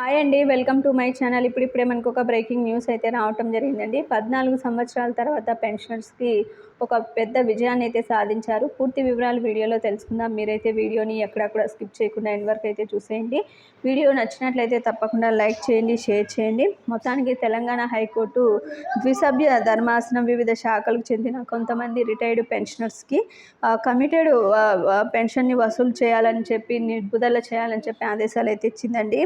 Hi అండి welcome to my channel. ఇప్పుడు ఇప్పుడే మనకు ఒక బ్రేకింగ్ న్యూస్ అయితే రావటం జరిగిందండి. పద్నాలుగు సంవత్సరాల తర్వాత పెన్షనర్స్కి ఒక పెద్ద విజయాన్ని అయితే సాధించారు. పూర్తి వివరాలు వీడియోలో తెలుసుకుందాం. మీరైతే వీడియోని ఎక్కడక్కడ స్కిప్ చేయకుండా ఎండ్ వరకు అయితే చూసేయండి. వీడియో నచ్చినట్లయితే తప్పకుండా లైక్ చేయండి షేర్ చేయండి. మొత్తానికి తెలంగాణ హైకోర్టు ద్విసభ్య ధర్మాసనం వివిధ శాఖలకు చెందిన కొంతమంది రిటైర్డ్ పెన్షనర్స్కి కమిటెడ్ పెన్షన్ని వసూలు చేయాలని చెప్పి నిలుపుదల చేయాలని చెప్పి ఆదేశాలు అయితే ఇచ్చిందండి.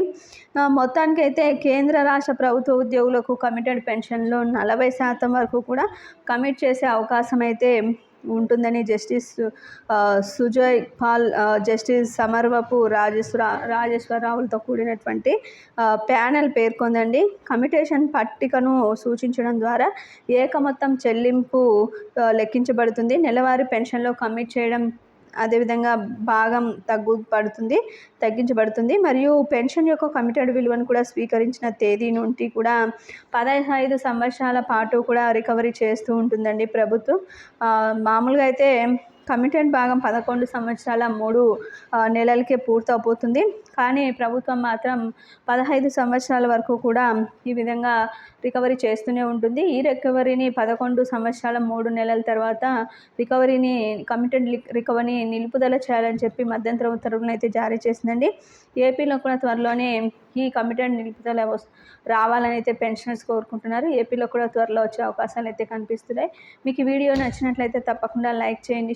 మొత్తానికి అయితే కేంద్ర రాష్ట్ర ప్రభుత్వ ఉద్యోగులకు కమిటెడ్ పెన్షన్లో నలభై శాతం వరకు కూడా కమిట్ చేసే అవకాశం అయితే ఉంటుందని జస్టిస్ సుజయ్ పాల్ జస్టిస్ సమర్వపు రాజేశ్వర రాజేశ్వరరావులతో కూడినటువంటి ప్యానెల్ పేర్కొందండి. కమిటేషన్ పట్టికను సూచించడం ద్వారా ఏక మొత్తం చెల్లింపు లెక్కించబడుతుంది. నెలవారీ పెన్షన్లో కమిట్ చేయడం అదేవిధంగా భాగం తగ్గు పడుతుంది తగ్గించబడుతుంది. మరియు పెన్షన్ యొక్క కమిటెడ్ విలువను కూడా స్వీకరించిన తేదీ నుండి కూడా పదహైదు సంవత్సరాల పాటు కూడా రికవరీ చేస్తూ ఉంటుందండి ప్రభుత్వం. మామూలుగా అయితే కమిటెడ్ భాగం పదకొండు సంవత్సరాల మూడు నెలలకే పూర్తవుతుంది కానీ ప్రభుత్వం మాత్రం పదహైదు సంవత్సరాల వరకు కూడా ఈ విధంగా రికవరీ చేస్తూనే ఉంటుంది. ఈ రికవరీని పదకొండు సంవత్సరాల మూడు నెలల తర్వాత రికవరీని కమిటెడ్ రికవరీని నిలుపుదల చేయాలని చెప్పి మధ్యంతర ఉత్తర్వులను అయితే జారీ చేసిందండి. ఏపీలో కూడా త్వరలోనే ఈ కమిటెడ్ నిలుపుదల రావాలని అయితే పెన్షనర్స్ కోరుకుంటున్నారు. ఏపీలో కూడా త్వరలో వచ్చే అవకాశాలు అయితే కనిపిస్తున్నాయి. మీకు వీడియో నచ్చినట్లయితే తప్పకుండా లైక్ చేయండి